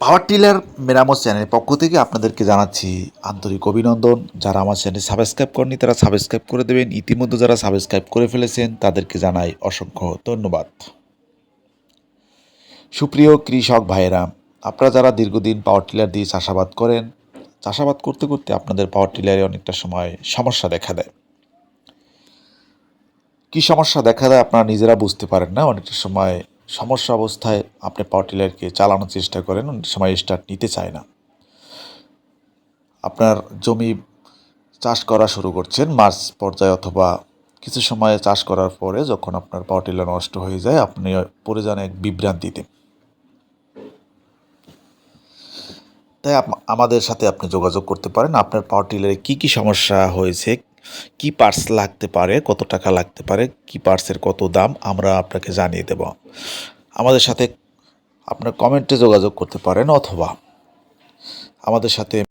Power tiller মেরামত চ্যানেলের পক্ষ থেকে আপনাদেরকে জানাচ্ছি আন্তরিক অভিনন্দন। যারা আমার চ্যানেল সাবস্ক্রাইব করেনি তারা সাবস্ক্রাইব করে দেবেন। ইতিমধ্যে যারা সাবস্ক্রাইব করে ফেলেছেন, তাদেরকে জানাই অসংখ্য ধন্যবাদ। সুপ্রিয় কৃষক ভাইয়েরা, আপনারা যারা দীর্ঘদিন পাওয়ার টিলার দিয়ে চাষাবাদ করেন, চাষাবাদ করতে করতে আপনাদের পাওয়ার টিলারে অনেকটা সময় সমস্যা দেখা দেয়। কী সমস্যা দেখা দেয় আপনারা নিজেরা বুঝতে পারেন না, অনেকটা সময় সমস্যা অবস্থায় আপনি পাওয়ার টিলারকে চালানোর চেষ্টা করেন সময় স্টার্ট নিতে চায় না। আপনার জমি চাষ করা শুরু করছেন, মার্চ পর্যায়ে অথবা কিছু সময়ে চাষ করার পরে যখন আপনার পাওয়ার টিলার নষ্ট হয়ে যায়, আপনি পড়ে যান এক বিভ্রান্তিতে। তাই আমাদের সাথে আপনি যোগাযোগ করতে পারেন। আপনার পাওয়ার টিলারে কী কী সমস্যা হয়েছে কি পার্টস লাগতে পারে, কত টাকা লাগতে পারে, কি পার্টসের কত দাম, আমরা আপনাকে জানিয়ে দেব। আমাদের সাথে আপনার কমেন্টে যোগাযোগ করতে পারেন অথবা আমাদের সাথে